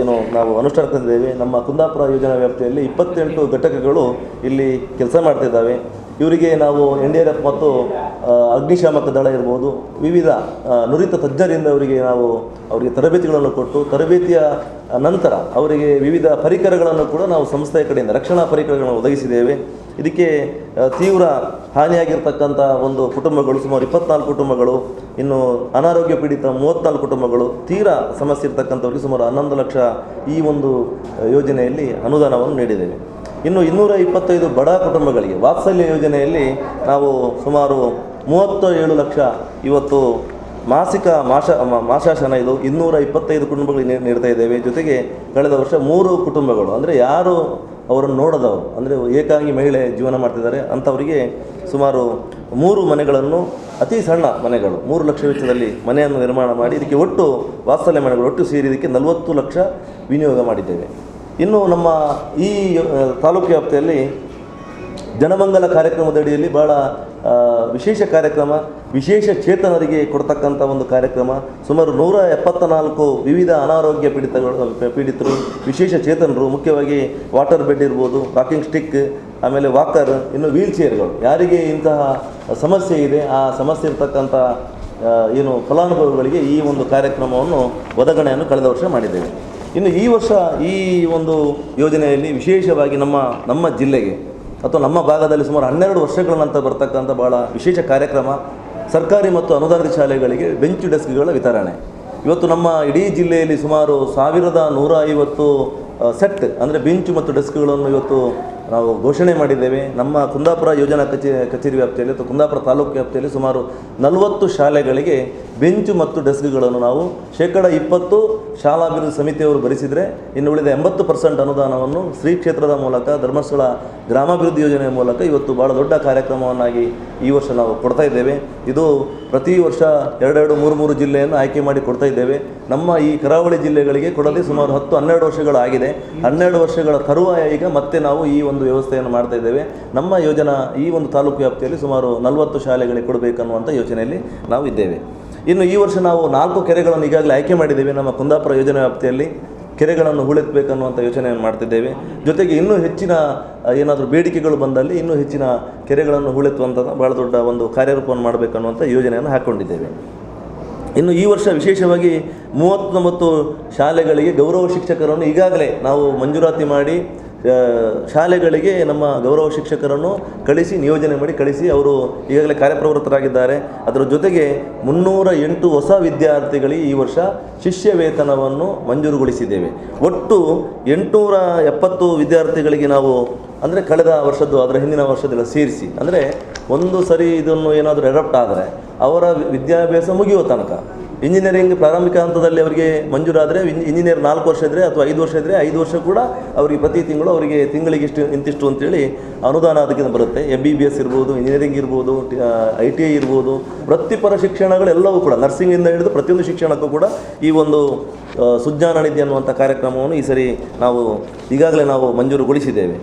ಏನು ನಾವು ಅನುಷ್ಠಾನ ತಂದಿದ್ದೇವೆ. ನಮ್ಮ ಕುಂದಾಪುರ ಯೋಜನಾ ವ್ಯಾಪ್ತಿಯಲ್ಲಿ ಇಪ್ಪತ್ತೆಂಟು ಘಟಕಗಳು ಇಲ್ಲಿ ಕೆಲಸ ಮಾಡ್ತಿದ್ದಾವೆ. ಇವರಿಗೆ ನಾವು ಎನ್ ಡಿ ಆರ್ ಎಫ್ ಮತ್ತು ಅಗ್ನಿಶಾಮಕ ದಳ ಇರ್ಬೋದು, ವಿವಿಧ ನುರಿತ ತಜ್ಞರಿಂದ ಅವರಿಗೆ ನಾವು ಅವರಿಗೆ ತರಬೇತಿಗಳನ್ನು ಕೊಟ್ಟು, ತರಬೇತಿಯ ನಂತರ ಅವರಿಗೆ ವಿವಿಧ ಪರಿಕರಗಳನ್ನು ಕೂಡ ನಾವು ಸಂಸ್ಥೆಯ ಕಡೆಯಿಂದ, ರಕ್ಷಣಾ ಪರಿಕರಗಳನ್ನು ಒದಗಿಸಿದ್ದೇವೆ. ಇದಕ್ಕೆ ತೀವ್ರ ಹಾನಿಯಾಗಿರ್ತಕ್ಕಂಥ ಒಂದು ಕುಟುಂಬಗಳು, ಸುಮಾರು ಇಪ್ಪತ್ನಾಲ್ಕು ಕುಟುಂಬಗಳು, ಇನ್ನು ಅನಾರೋಗ್ಯ ಪೀಡಿತ ಮೂವತ್ತ್ನಾಲ್ಕು ಕುಟುಂಬಗಳು, ತೀರಾ ಸಮಸ್ಯೆ ಇರ್ತಕ್ಕಂಥವ್ರಿಗೆ ಸುಮಾರು ಹನ್ನೊಂದು ಲಕ್ಷ ಈ ಒಂದು ಯೋಜನೆಯಲ್ಲಿ ಅನುದಾನವನ್ನು ನೀಡಿದ್ದೇವೆ. ಇನ್ನು ಇನ್ನೂರ ಇಪ್ಪತ್ತೈದು ಬಡ ಕುಟುಂಬಗಳಿಗೆ ವಾತ್ಸಲ್ಯ ಯೋಜನೆಯಲ್ಲಿ ನಾವು ಸುಮಾರು ಮೂವತ್ತ ಏಳು ಲಕ್ಷ ಇವತ್ತು ಮಾಸಿಕ ಮಾಶ, ಮ- ಮಾಸಾಶನ ಇದು ಇನ್ನೂರ ಇಪ್ಪತ್ತೈದು ಕುಟುಂಬಗಳಿಗೆ ನೀಡ್ತಾ ಇದ್ದೇವೆ. ಜೊತೆಗೆ ಕಳೆದ ವರ್ಷ ಮೂರು ಕುಟುಂಬಗಳು, ಅಂದರೆ ಯಾರು ಅವರನ್ನು ನೋಡದವರು, ಅಂದರೆ ಏಕಾಂಗಿ ಮಹಿಳೆ ಜೀವನ ಮಾಡ್ತಿದ್ದಾರೆ, ಅಂಥವರಿಗೆ ಸುಮಾರು ಮೂರು ಮನೆಗಳನ್ನು, ಅತಿ ಸಣ್ಣ ಮನೆಗಳು, ಮೂರು ಲಕ್ಷ ವೆಚ್ಚದಲ್ಲಿ ಮನೆಯನ್ನು ನಿರ್ಮಾಣ ಮಾಡಿ, ಇದಕ್ಕೆ ಒಟ್ಟು ವಾತ್ಸಲ್ಯ ಮನೆಗಳು ಒಟ್ಟು ಸೇರಿ ಇದಕ್ಕೆ ನಲವತ್ತು ಲಕ್ಷ ವಿನಿಯೋಗ ಮಾಡಿದ್ದೇವೆ. ಇನ್ನು ನಮ್ಮ ಈ ತಾಲೂಕು ವ್ಯಾಪ್ತಿಯಲ್ಲಿ ಜನಮಂಗಲ ಕಾರ್ಯಕ್ರಮದ ಅಡಿಯಲ್ಲಿ ಭಾಳ ವಿಶೇಷ ಕಾರ್ಯಕ್ರಮ, ವಿಶೇಷ ಚೇತನರಿಗೆ ಕೊಡ್ತಕ್ಕಂಥ ಒಂದು ಕಾರ್ಯಕ್ರಮ. ಸುಮಾರು ನೂರ ಎಪ್ಪತ್ತ ನಾಲ್ಕು ವಿವಿಧ ಅನಾರೋಗ್ಯ ಪೀಡಿತಗಳು ಪೀಡಿತರು, ವಿಶೇಷ ಚೇತನರು, ಮುಖ್ಯವಾಗಿ ವಾಟರ್ ಬೆಡ್ ಇರ್ಬೋದು, ವಾಕಿಂಗ್ ಸ್ಟಿಕ್, ಆಮೇಲೆ ವಾಕರ್, ಇನ್ನು ವೀಲ್ ಚೇರ್ಗಳು. ಯಾರಿಗೆ ಇಂತಹ ಸಮಸ್ಯೆ ಇದೆ, ಆ ಸಮಸ್ಯೆ ಇರ್ತಕ್ಕಂಥ ಏನು ಫಲಾನುಭವಿಗಳಿಗೆ ಈ ಒಂದು ಕಾರ್ಯಕ್ರಮವನ್ನು ಒದಗಣೆಯನ್ನು ಕಳೆದ ವರ್ಷ ಮಾಡಿದ್ದೇವೆ. ಇನ್ನು ಈ ವರ್ಷ ಈ ಒಂದು ಯೋಜನೆಯಲ್ಲಿ ವಿಶೇಷವಾಗಿ ನಮ್ಮ ನಮ್ಮ ಜಿಲ್ಲೆಗೆ ಅಥವಾ ನಮ್ಮ ಭಾಗದಲ್ಲಿ ಸುಮಾರು ಹನ್ನೆರಡು ವರ್ಷಗಳ ನಂತರ ಬರ್ತಕ್ಕಂಥ ಭಾಳ ವಿಶೇಷ ಕಾರ್ಯಕ್ರಮ ಸರ್ಕಾರಿ ಮತ್ತು ಅನುದಾನಿತ ಶಾಲೆಗಳಿಗೆ ಬೆಂಚು ಡೆಸ್ಕ್ಗಳ ವಿತರಣೆ. ಇವತ್ತು ನಮ್ಮ ಇಡೀ ಜಿಲ್ಲೆಯಲ್ಲಿ ಸುಮಾರು ಸಾವಿರದ ನೂರ ಐವತ್ತು ಸೆಟ್ ಅಂದರೆ ಬೆಂಚು ಮತ್ತು ಡೆಸ್ಕ್ಗಳನ್ನು ಇವತ್ತು ನಾವು ಘೋಷಣೆ ಮಾಡಿದ್ದೇವೆ, ನಮ್ಮ ಕುಂದಾಪುರ ಯೋಜನಾ ಕಚೇ, ಕಚೇರಿ ವ್ಯಾಪ್ತಿಯಲ್ಲಿ ಅಥವಾ ಕುಂದಾಪುರ ತಾಲೂಕು ವ್ಯಾಪ್ತಿಯಲ್ಲಿ ಸುಮಾರು ನಲವತ್ತು ಶಾಲೆಗಳಿಗೆ ಬೆಂಚು ಮತ್ತು ಡೆಸ್ಕ್ಗಳನ್ನು ನಾವು ಶೇಕಡ ಇಪ್ಪತ್ತು ಶಾಲಾಭಿವೃದ್ಧಿ ಸಮಿತಿಯವರು ಭರಿಸಿದರೆ ಇನ್ನು ಉಳಿದ ಎಂಬತ್ತು ಪರ್ಸೆಂಟ್ ಅನುದಾನವನ್ನು ಶ್ರೀ ಕ್ಷೇತ್ರದ ಮೂಲಕ, ಧರ್ಮಸ್ಥಳ ಗ್ರಾಮಾಭಿವೃದ್ಧಿ ಯೋಜನೆಯ ಮೂಲಕ ಇವತ್ತು ಭಾಳ ದೊಡ್ಡ ಕಾರ್ಯಕ್ರಮವನ್ನಾಗಿ ಈ ವರ್ಷ ನಾವು ಕೊಡ್ತಾ ಇದ್ದೇವೆ. ಇದು ಪ್ರತಿ ವರ್ಷ ಎರಡೆರಡು ಮೂರು ಮೂರು ಜಿಲ್ಲೆಯನ್ನು ಆಯ್ಕೆ ಮಾಡಿ ಕೊಡ್ತಾ ಇದ್ದೇವೆ. ನಮ್ಮ ಈ ಕರಾವಳಿ ಜಿಲ್ಲೆಗಳಿಗೆ ಕೊಡಲಿ ಸುಮಾರು ಹತ್ತು ಹನ್ನೆರಡು ವರ್ಷಗಳಾಗಿದೆ. ಹನ್ನೆರಡು ವರ್ಷಗಳ ತರುವಾಯ ಈಗ ಮತ್ತೆ ನಾವು ಈ ಒಂದು ವ್ಯವಸ್ಥೆಯನ್ನು ಮಾಡ್ತಾ ಇದ್ದೇವೆ. ನಮ್ಮ ಯೋಜನಾ ಈ ಒಂದು ತಾಲೂಕು ವ್ಯಾಪ್ತಿಯಲ್ಲಿ ಸುಮಾರು ನಲವತ್ತು ಶಾಲೆಗಳಿಗೆ ಕೊಡಬೇಕನ್ನುವಂಥ ಯೋಚನೆಯಲ್ಲಿ ನಾವು ಇದ್ದೇವೆ. ಇನ್ನು ಈ ವರ್ಷ ನಾವು ನಾಲ್ಕು ಕೆರೆಗಳನ್ನು ಈಗಾಗಲೇ ಆಯ್ಕೆ ಮಾಡಿದ್ದೇವೆ. ನಮ್ಮ ಕುಂದಾಪುರ ಯೋಜನೆ ವ್ಯಾಪ್ತಿಯಲ್ಲಿ ಕೆರೆಗಳನ್ನು ಹೂಳೆತ್ತಬೇಕನ್ನುವಂಥ ಯೋಚನೆಯನ್ನು ಮಾಡ್ತಿದ್ದೇವೆ. ಜೊತೆಗೆ ಇನ್ನೂ ಹೆಚ್ಚಿನ ಏನಾದರೂ ಬೇಡಿಕೆಗಳು ಬಂದಲ್ಲಿ ಇನ್ನೂ ಹೆಚ್ಚಿನ ಕೆರೆಗಳನ್ನು ಹೂಳೆತ್ತುವಂಥ ಭಾಳ ದೊಡ್ಡ ಒಂದು ಕಾರ್ಯರೂಪವನ್ನು ಮಾಡಬೇಕನ್ನುವಂಥ ಯೋಜನೆಯನ್ನು ಹಾಕ್ಕೊಂಡಿದ್ದೇವೆ ಇನ್ನು ಈ ವರ್ಷ ವಿಶೇಷವಾಗಿ ಮೂವತ್ತೊಂಬತ್ತು ಶಾಲೆಗಳಿಗೆ ಗೌರವ ಶಿಕ್ಷಕರನ್ನು ಈಗಾಗಲೇ ನಾವು ಮಂಜೂರಾತಿ ಮಾಡಿ ಶಾಲೆಗಳಿಗೆ ನಮ್ಮ ಗೌರವ ಶಿಕ್ಷಕರನ್ನು ಕಳಿಸಿ, ನಿಯೋಜನೆ ಮಾಡಿ ಕಳಿಸಿ. ಅವರು ಈಗಾಗಲೇ ಕಾರ್ಯಪ್ರವೃತ್ತರಾಗಿದ್ದಾರೆ. ಅದರ ಜೊತೆಗೆ ಮುನ್ನೂರ ಎಂಟು ಹೊಸ ವಿದ್ಯಾರ್ಥಿಗಳಿಗೆ ಈ ವರ್ಷ ಶಿಷ್ಯ ವೇತನವನ್ನು ಮಂಜೂರುಗೊಳಿಸಿದ್ದೇವೆ. ಒಟ್ಟು ಎಂಟುನೂರ ಎಪ್ಪತ್ತು ವಿದ್ಯಾರ್ಥಿಗಳಿಗೆ ನಾವು, ಅಂದರೆ ಕಳೆದ ವರ್ಷದ್ದು, ಅದರ ಹಿಂದಿನ ವರ್ಷದೆಲ್ಲ ಸೇರಿಸಿ, ಅಂದರೆ ಒಂದು ಸರಿ ಇದನ್ನು ಏನಾದರೂ ಅಡಾಪ್ಟ್ ಆದರೆ ಅವರ ವಿದ್ಯಾಭ್ಯಾಸ ಮುಗಿಯುವ ತನಕ. ಇಂಜಿನಿಯರಿಂಗ್ ಪ್ರಾರಂಭಿಕ ಹಂತದಲ್ಲಿ ಅವರಿಗೆ ಮಂಜೂರಾದರೆ ಇಂಜಿನಿಯರ್ ನಾಲ್ಕು ವರ್ಷ ಇದ್ದರೆ ಅಥವಾ ಐದು ವರ್ಷ ಇದ್ದರೆ ಐದು ವರ್ಷ ಕೂಡ ಅವರಿಗೆ ಪ್ರತಿ ತಿಂಗಳು ಅವರಿಗೆ ತಿಂಗಳಿಗೆ ಇಷ್ಟು, ಇಂತಿಷ್ಟು ಅಂತೇಳಿ ಅನುದಾನ ಅದಕ್ಕಿಂತ ಬರುತ್ತೆ. ಎಂ ಬಿ ಬಿ ಎಸ್ ಇರ್ಬೋದು ಇಂಜಿನಿಯರಿಂಗ್ ಇರ್ಬೋದು ಐ ಟಿ ಐ ಇರ್ಬೋದು. ವೃತ್ತಿಪರ ಶಿಕ್ಷಣಗಳೆಲ್ಲವೂ ಕೂಡ ನರ್ಸಿಂಗಿಂದ ಹಿಡಿದು ಪ್ರತಿಯೊಂದು ಶಿಕ್ಷಣಕ್ಕೂ ಕೂಡ ಈ ಒಂದು ಸುಜ್ಞಾನ ನಿಧಿ ಅನ್ನುವಂಥ ಕಾರ್ಯಕ್ರಮವನ್ನು ಈ ಸರಿ ನಾವು ಈಗಾಗಲೇ ನಾವು ಮಂಜೂರುಗೊಳಿಸಿದ್ದೇವೆ.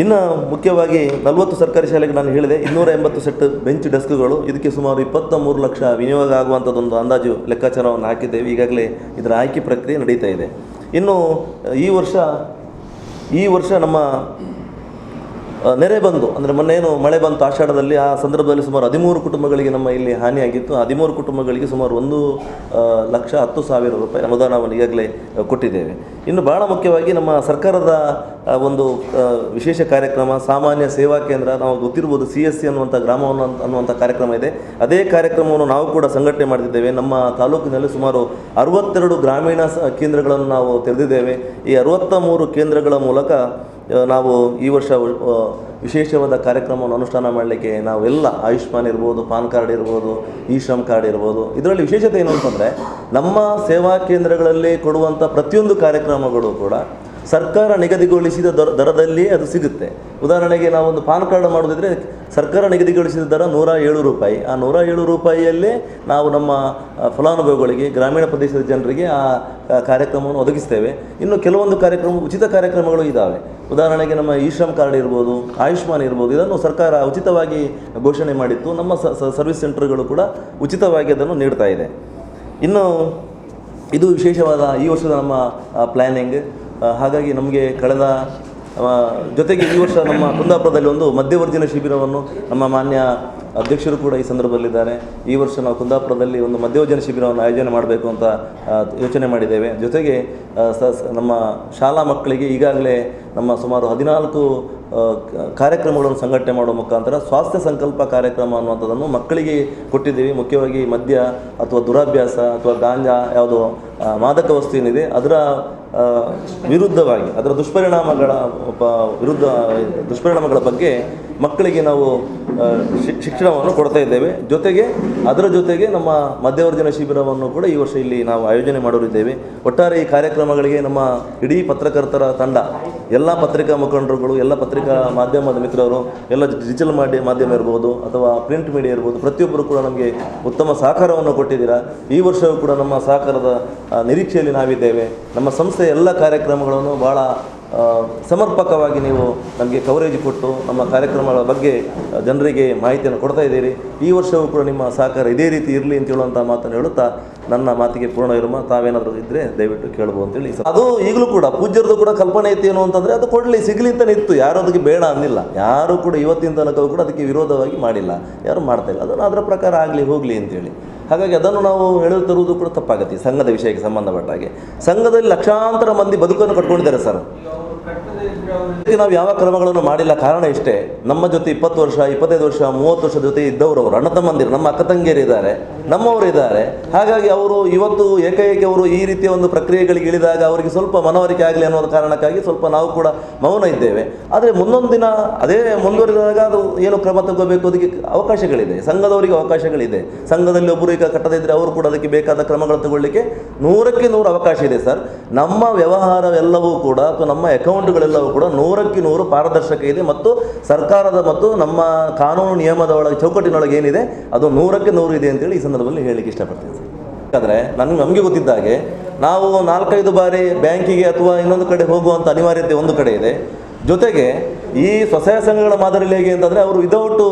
ಇನ್ನು ಮುಖ್ಯವಾಗಿ ನಲವತ್ತು ಸರ್ಕಾರಿ ಶಾಲೆಗೆ ನಾನು ಹೇಳಿದೆ, ಇನ್ನೂರ ಎಂಬತ್ತು ಸೆಟ್ ಬೆಂಚ್ ಡೆಸ್ಕ್ಗಳು ಇದಕ್ಕೆ ಸುಮಾರು ಇಪ್ಪತ್ತ ಮೂರು ಲಕ್ಷ ವಿನಿಯೋಗ ಆಗುವಂಥದ್ದೊಂದು ಅಂದಾಜು ಲೆಕ್ಕಾಚಾರವನ್ನು ಹಾಕಿದ್ದೇವೆ. ಈಗಾಗಲೇ ಇದರ ಆಯ್ಕೆ ಪ್ರಕ್ರಿಯೆ ನಡೀತಾ ಇದೆ. ಇನ್ನು, ಈ ವರ್ಷ ಈ ವರ್ಷ ನಮ್ಮ ನೆರೆ ಬಂದು, ಅಂದರೆ ಏನು ಮಳೆ ಬಂತು ಆಷಾಢದಲ್ಲಿ, ಆ ಸಂದರ್ಭದಲ್ಲಿ ಸುಮಾರು ಹದಿಮೂರು ಕುಟುಂಬಗಳಿಗೆ ನಮ್ಮ ಇಲ್ಲಿ ಹಾನಿಯಾಗಿತ್ತು ಹದಿಮೂರು ಕುಟುಂಬಗಳಿಗೆ ಸುಮಾರು ಒಂದು ಲಕ್ಷ ಹತ್ತು ಸಾವಿರ ರೂಪಾಯಿ ಅನುದಾನವನ್ನು ಈಗಾಗಲೇ ಕೊಟ್ಟಿದ್ದೇವೆ. ಇನ್ನು ಭಾಳ ಮುಖ್ಯವಾಗಿ ನಮ್ಮ ಸರ್ಕಾರದ ಒಂದು ವಿಶೇಷ ಕಾರ್ಯಕ್ರಮ, ಸಾಮಾನ್ಯ ಸೇವಾ ಕೇಂದ್ರ, ನಾವು ಗೊತ್ತಿರ್ಬೋದು ಸಿ ಎಸ್ ಸಿ ಅನ್ನುವಂಥ ಗ್ರಾಮವನ್ನು ಅನ್ನುವಂಥ ಕಾರ್ಯಕ್ರಮ ಇದೆ. ಅದೇ ಕಾರ್ಯಕ್ರಮವನ್ನು ನಾವು ಕೂಡ ಸಂಘಟನೆ ಮಾಡ್ತಿದ್ದೇವೆ. ನಮ್ಮ ತಾಲೂಕಿನಲ್ಲಿ ಸುಮಾರು ಅರವತ್ತೆರಡು ಗ್ರಾಮೀಣ ಕೇಂದ್ರಗಳನ್ನು ನಾವು ತೆರೆದಿದ್ದೇವೆ. ಈ ಅರವತ್ತ ಮೂರು ಕೇಂದ್ರಗಳ ಮೂಲಕ ನಾವು ಈ ವರ್ಷ ವಿಶೇಷವಾದ ಕಾರ್ಯಕ್ರಮವನ್ನು ಅನುಷ್ಠಾನ ಮಾಡಲಿಕ್ಕೆ ನಾವೆಲ್ಲ ಆಯುಷ್ಮಾನ್ ಇರ್ಬೋದು, ಪಾನ್ ಕಾರ್ಡ್ ಇರ್ಬೋದು ಇ ಶ್ರಮ್ ಕಾರ್ಡ್ ಇರ್ಬೋದು. ಇದರಲ್ಲಿ ವಿಶೇಷತೆ ಏನು ಅಂತಂದರೆ, ನಮ್ಮ ಸೇವಾ ಕೇಂದ್ರಗಳಲ್ಲಿ ಕೊಡುವಂಥ ಪ್ರತಿಯೊಂದು ಕಾರ್ಯಕ್ರಮಗಳು ಕೂಡ ಸರ್ಕಾರ ನಿಗದಿಗೊಳಿಸಿದ ದರ ದರದಲ್ಲಿಯೇ ಅದು ಸಿಗುತ್ತೆ. ಉದಾಹರಣೆಗೆ ನಾವೊಂದು ಪಾನ್ ಕಾರ್ಡ್ ಮಾಡೋದಿದ್ರೆ ಸರ್ಕಾರ ನಿಗದಿಗೊಳಿಸಿದ ದರ ನೂರ ಏಳು ರೂಪಾಯಿ. ಆ ನೂರ ಏಳು ರೂಪಾಯಿಯಲ್ಲೇ ನಾವು ನಮ್ಮ ಫಲಾನುಭವಿಗಳಿಗೆ, ಗ್ರಾಮೀಣ ಪ್ರದೇಶದ ಜನರಿಗೆ ಆ ಕಾರ್ಯಕ್ರಮವನ್ನು ಒದಗಿಸ್ತೇವೆ. ಇನ್ನು ಕೆಲವೊಂದು ಕಾರ್ಯಕ್ರಮ, ಉಚಿತ ಕಾರ್ಯಕ್ರಮಗಳು ಇದ್ದಾವೆ ಉದಾಹರಣೆಗೆ ನಮ್ಮ ಇ ಶ್ರಮ್ ಕಾರ್ಡ್ ಇರ್ಬೋದು, ಆಯುಷ್ಮಾನ್ ಇರ್ಬೋದು, ಇದನ್ನು ಸರ್ಕಾರ ಉಚಿತವಾಗಿ ಘೋಷಣೆ ಮಾಡಿತ್ತು. ನಮ್ಮ ಸರ್ವಿಸ್ ಸೆಂಟರ್ಗಳು ಕೂಡ ಉಚಿತವಾಗಿ ಅದನ್ನು ನೀಡ್ತಾ ಇದೆ. ಇನ್ನು ಇದು ವಿಶೇಷವಾದ ಈ ವರ್ಷದ ನಮ್ಮ ಪ್ಲ್ಯಾನಿಂಗ್ ಹಾಗಾಗಿ ನಮಗೆ ಕಳೆದ ಜೊತೆಗೆ ಈ ವರ್ಷ ನಮ್ಮ ಕುಂದಾಪುರದಲ್ಲಿ ಒಂದು ಮಧ್ಯವರ್ಜಿನ ಶಿಬಿರವನ್ನು ನಮ್ಮ ಮಾನ್ಯ ಅಧ್ಯಕ್ಷರು ಕೂಡ ಈ ಸಂದರ್ಭದಲ್ಲಿದ್ದಾರೆ. ಈ ವರ್ಷ ನಾವು ಕುಂದಾಪುರದಲ್ಲಿ ಒಂದು ಮಧ್ಯವರ್ಜನ ಶಿಬಿರವನ್ನು ಆಯೋಜನೆ ಮಾಡಬೇಕು ಅಂತ ಯೋಚನೆ ಮಾಡಿದ್ದೇವೆ. ಜೊತೆಗೆ ನಮ್ಮ ಶಾಲಾ ಮಕ್ಕಳಿಗೆ ಈಗಾಗಲೇ ನಮ್ಮ ಸುಮಾರು ಹದಿನಾಲ್ಕು ಕಾರ್ಯಕ್ರಮಗಳನ್ನು ಸಂಘಟನೆ ಮಾಡುವ ಮುಖಾಂತರ ಸ್ವಾಸ್ಥ್ಯ ಸಂಕಲ್ಪ ಕಾರ್ಯಕ್ರಮ ಅನ್ನುವಂಥದ್ದನ್ನು ಮಕ್ಕಳಿಗೆ ಕೊಟ್ಟಿದ್ದೀವಿ. ಮುಖ್ಯವಾಗಿ ಮದ್ಯ ಅಥವಾ ದುರಾಭ್ಯಾಸ ಅಥವಾ ಗಾಂಜಾ ಯಾವುದು ಮಾದಕ ವಸ್ತು ಏನಿದೆ, ಅದರ ವಿರುದ್ಧವಾಗಿ, ಅದರ ದುಷ್ಪರಿಣಾಮಗಳ ವಿರುದ್ಧ, ದುಷ್ಪರಿಣಾಮಗಳ ಬಗ್ಗೆ ಮಕ್ಕಳಿಗೆ ನಾವು ಶಿಕ್ಷಣವನ್ನು ಕೊಡ್ತಾ ಇದ್ದೇವೆ. ಜೊತೆಗೆ, ಅದರ ಜೊತೆಗೆ ನಮ್ಮ ಮಧ್ಯವರ್ಜನ ಶಿಬಿರವನ್ನು ಕೂಡ ಈ ವರ್ಷ ಇಲ್ಲಿ ನಾವು ಆಯೋಜನೆ ಮಾಡೋರಿದ್ದೇವೆ. ಒಟ್ಟಾರೆ ಈ ಕಾರ್ಯಕ್ರಮಗಳಿಗೆ ನಮ್ಮ ಇಡೀ ಪತ್ರಕರ್ತರ ತಂಡ, ಎಲ್ಲ ಪತ್ರಿಕಾ ಮುಖಂಡರುಗಳು, ಎಲ್ಲ ಪತ್ರಿಕಾ ಮಾಧ್ಯಮದ ಮಿತ್ರರು, ಎಲ್ಲ ಡಿಜಿಟಲ್ ಮಾಧ್ಯ ಮಾಧ್ಯಮ ಇರ್ಬೋದು, ಅಥವಾ ಪ್ರಿಂಟ್ ಮೀಡಿಯಾ ಇರ್ಬೋದು, ಪ್ರತಿಯೊಬ್ಬರು ಕೂಡ ನಮಗೆ ಉತ್ತಮ ಸಹಕಾರವನ್ನು ಕೊಟ್ಟಿದ್ದೀರಾ. ಈ ವರ್ಷವೂ ಕೂಡ ನಮ್ಮ ಸಹಕಾರದ ನಿರೀಕ್ಷೆಯಲ್ಲಿ ನಾವಿದ್ದೇವೆ. ನಮ್ಮ ಸಂಸ್ಥೆಯ ಎಲ್ಲ ಕಾರ್ಯಕ್ರಮಗಳನ್ನು ಭಾಳ ಸಮರ್ಪಕವಾಗಿ ನೀವು ನಮಗೆ ಕವರೇಜ್ ಕೊಟ್ಟು ನಮ್ಮ ಕಾರ್ಯಕ್ರಮಗಳ ಬಗ್ಗೆ ಜನರಿಗೆ ಮಾಹಿತಿಯನ್ನು ಕೊಡ್ತಾ ಇದ್ದೀರಿ. ಈ ವರ್ಷವೂ ಕೂಡ ನಿಮ್ಮ ಸಹಕಾರ ಇದೇ ರೀತಿ ಇರಲಿ ಅಂತ ಹೇಳುವಂಥ ಮಾತನ್ನು ಹೇಳುತ್ತಾ ನನ್ನ ಮಾತಿಗೆ ಪೂರ್ಣ ವಿರಮ ತಾವೇನಾದರೂ ಇದ್ದರೆ ದಯವಿಟ್ಟು ಕೇಳ್ಬೋದು ಅಂತೇಳಿ ಅದು ಈಗಲೂ ಕೂಡ ಪೂಜ್ಯರದು ಕೂಡ ಕಲ್ಪನೆ ಇತ್ತು ಏನು ಅಂತಂದರೆ ಅದು ಕೊಡಲಿ, ಸಿಗಲಿ ಅಂತಲೇ ಇತ್ತು. ಯಾರು ಅದಕ್ಕೆ ಬೇಡ ಅನ್ನಿಲ್ಲ. ಯಾರು ಕೂಡ ಇವತ್ತಿನ ತನಕ ಕೂಡ ಅದಕ್ಕೆ ವಿರೋಧವಾಗಿ ಮಾಡಿಲ್ಲ. ಯಾರು ಮಾಡ್ತಾ ಇಲ್ಲ. ಅದನ್ನು ಅದರ ಪ್ರಕಾರ ಆಗಲಿ, ಹೋಗಲಿ ಅಂತೇಳಿ ಹಾಗಾಗಿ ಅದನ್ನು ನಾವು ಹೇಳುತ್ತಿರುವುದು ಕೂಡ ತಪ್ಪಾಗುತ್ತೆ ಸಂಘದ ವಿಷಯಕ್ಕೆ ಸಂಬಂಧಪಟ್ಟ ಹಾಗೆ ಸಂಘದಲ್ಲಿ ಲಕ್ಷಾಂತರ ಮಂದಿ ಬದುಕನ್ನು ಕಟ್ಕೊಂಡಿದ್ದಾರೆ ಸರ್. ನಾವು ಯಾವ ಕ್ರಮಗಳನ್ನು ಮಾಡಿಲ್ಲ ಕಾರಣ ಇಷ್ಟೇ. ನಮ್ಮ ಜೊತೆ ಇಪ್ಪತ್ತು ವರ್ಷ, ಇಪ್ಪತ್ತೈದು ವರ್ಷ, ಮೂವತ್ತು ವರ್ಷ ಜೊತೆ ಇದ್ದವರು ಅವರು. ಅಣ್ಣ ತಮ್ಮಂದಿರು, ನಮ್ಮ ಅಕ್ಕ ತಂಗಿಯರು ಇದ್ದಾರೆ, ನಮ್ಮವರು ಇದ್ದಾರೆ. ಹಾಗಾಗಿ ಅವರು ಇವತ್ತು ಏಕೈಕ ಅವರು ಈ ರೀತಿಯ ಒಂದು ಪ್ರಕ್ರಿಯೆಗಳಿಗೆ ಇಳಿದಾಗ ಅವರಿಗೆ ಸ್ವಲ್ಪ ಮನವರಿಕೆ ಆಗಲಿ ಅನ್ನೋ ಕಾರಣಕ್ಕಾಗಿ ಸ್ವಲ್ಪ ನಾವು ಕೂಡ ಮೌನ ಇದ್ದೇವೆ. ಆದರೆ ಮುಂದೊಂದು ದಿನ ಅದೇ ಮುಂದುವರಿದಾಗ ಅದು ಏನು ಕ್ರಮ ತಗೋಬೇಕು ಅದಕ್ಕೆ ಅವಕಾಶಗಳಿದೆ. ಸಂಘದವರಿಗೆ ಅವಕಾಶಗಳಿದೆ. ಸಂಘದಲ್ಲಿ ಒಬ್ಬರು ಈಗ ಕಟ್ಟದಿದ್ದರೆ ಅವರು ಕೂಡ ಅದಕ್ಕೆ ಬೇಕಾದ ಕ್ರಮಗಳು ತಗೊಳ್ಳಿಕ್ಕೆ ನೂರಕ್ಕೆ ನೂರು ಅವಕಾಶ ಇದೆ ಸರ್. ನಮ್ಮ ವ್ಯವಹಾರವೆಲ್ಲವೂ ಕೂಡ ಅಥವಾ ನಮ್ಮ ಅಕೌಂಟ್ಗಳೆಲ್ಲವೂ ಕೂಡ ನೂರಕ್ಕೆ ನೂರು ಪಾರದರ್ಶಕ ಇದೆ ಮತ್ತು ಸರ್ಕಾರದ ಮತ್ತು ನಮ್ಮ ಕಾನೂನು ನಿಯಮದ ಒಳಗೆ ಚೌಕಟ್ಟಿನೊಳಗೆ ಏನಿದೆ, ಅದು ನೂರಕ್ಕೆ ನೂರು ಇದೆ ಅಂತೇಳಿ ಈ ಸಂದರ್ಭದಲ್ಲಿ ಹೇಳಲಿಕ್ಕೆ ಇಷ್ಟಪಡ್ತೀನಿ ಸರ್. ಯಾಕಂದರೆ ನನಗೆ ನಮಗೆ ಗೊತ್ತಿದ್ದ ಹಾಗೆ, ನಾವು ನಾಲ್ಕೈದು ಬಾರಿ ಬ್ಯಾಂಕಿಗೆ ಅಥವಾ ಇನ್ನೊಂದು ಕಡೆ ಹೋಗುವಂಥ ಅನಿವಾರ್ಯತೆ ಒಂದು ಕಡೆ ಇದೆ. ಜೊತೆಗೆ ಈ ಸ್ವಸಹಾಯ ಸಂಘಗಳ ಮಾದರಿಯಲ್ಲಿ ಹೇಗೆ ಅಂತಂದರೆ ಅವರು ವಿದೌಟ್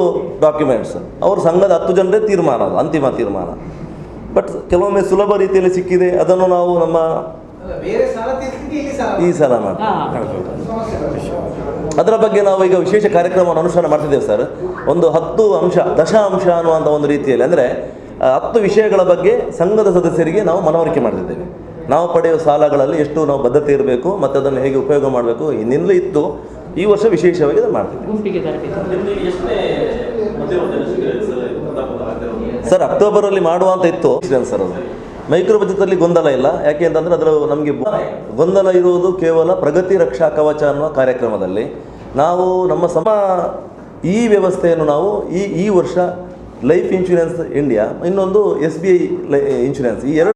ಡಾಕ್ಯುಮೆಂಟ್ಸ್ ಅವರು ಸಂಘದ ಹತ್ತು ಜನರೇ ತೀರ್ಮಾನ ಅಂತಿಮ ತೀರ್ಮಾನ. ಬಟ್ ಕೆಲವೊಮ್ಮೆ ಸುಲಭ ರೀತಿಯಲ್ಲಿ ಸಿಕ್ಕಿದೆ, ಅದನ್ನು ನಾವು ನಮ್ಮ ಅಲ್ಲ, ಬೇರೆ ಸಾಲ ತೀರ್ಸ್ಲಿಕ್ಕೆ ಇಲ್ಲಿ ಸಾಲ ಈ ಸಲ ಮಾಡಿ ಅದರ ಬಗ್ಗೆ ನಾವು ಈಗ ವಿಶೇಷ ಕಾರ್ಯಕ್ರಮವನ್ನು ಅನುಷ್ಠಾನ ಮಾಡ್ತಿದ್ದೇವೆ ಸರ್. ಒಂದು ಹತ್ತು ಅಂಶ ದಶಾಂಶ ಅನ್ನುವಂಥ ಒಂದು ರೀತಿಯಲ್ಲಿ ಅಂದರೆ ಹತ್ತು ವಿಷಯಗಳ ಬಗ್ಗೆ ಸಂಘದ ಸದಸ್ಯರಿಗೆ ನಾವು ಮನವರಿಕೆ ಮಾಡ್ತಿದ್ದೇವೆ. ನಾವು ಪಡೆಯುವ ಸಾಲಗಳಲ್ಲಿ ಎಷ್ಟು ನಾವು ಬದ್ಧತೆ ಇರಬೇಕು ಮತ್ತು ಅದನ್ನು ಹೇಗೆ ಉಪಯೋಗ ಮಾಡಬೇಕು ಇನ್ನಿಂದಲೂ ಇತ್ತು. ಈ ವರ್ಷ ವಿಶೇಷವಾಗಿ ಅದನ್ನು ತರಬೇತಿ. ಸರ್ ಅಕ್ಟೋಬರಲ್ಲಿ ಮಾಡುವ ಅಂತ ಇತ್ತು ಸರ್ ಅದು? ಮೈಕ್ರೋ ಬಜೆಟಲ್ಲಿ ಗೊಂದಲ ಇಲ್ಲ. ಯಾಕೆ ಅಂತಂದರೆ ಅದರ ನಮಗೆ ಗೊಂದಲ ಇರುವುದು ಕೇವಲ ಪ್ರಗತಿ ರಕ್ಷಾ ಕವಚ ಅನ್ನುವ ಕಾರ್ಯಕ್ರಮದಲ್ಲಿ. ನಾವು ನಮ್ಮ ಸಮ ಈ ವ್ಯವಸ್ಥೆಯನ್ನು ನಾವು ಈ ಈ ವರ್ಷ ಲೈಫ್ ಇನ್ಶೂರೆನ್ಸ್ ಇಂಡಿಯಾ, ಇನ್ನೊಂದು ಎಸ್ ಬಿ ಐ ಇನ್ಶೂರೆನ್ಸ್ ಈ ಎರಡು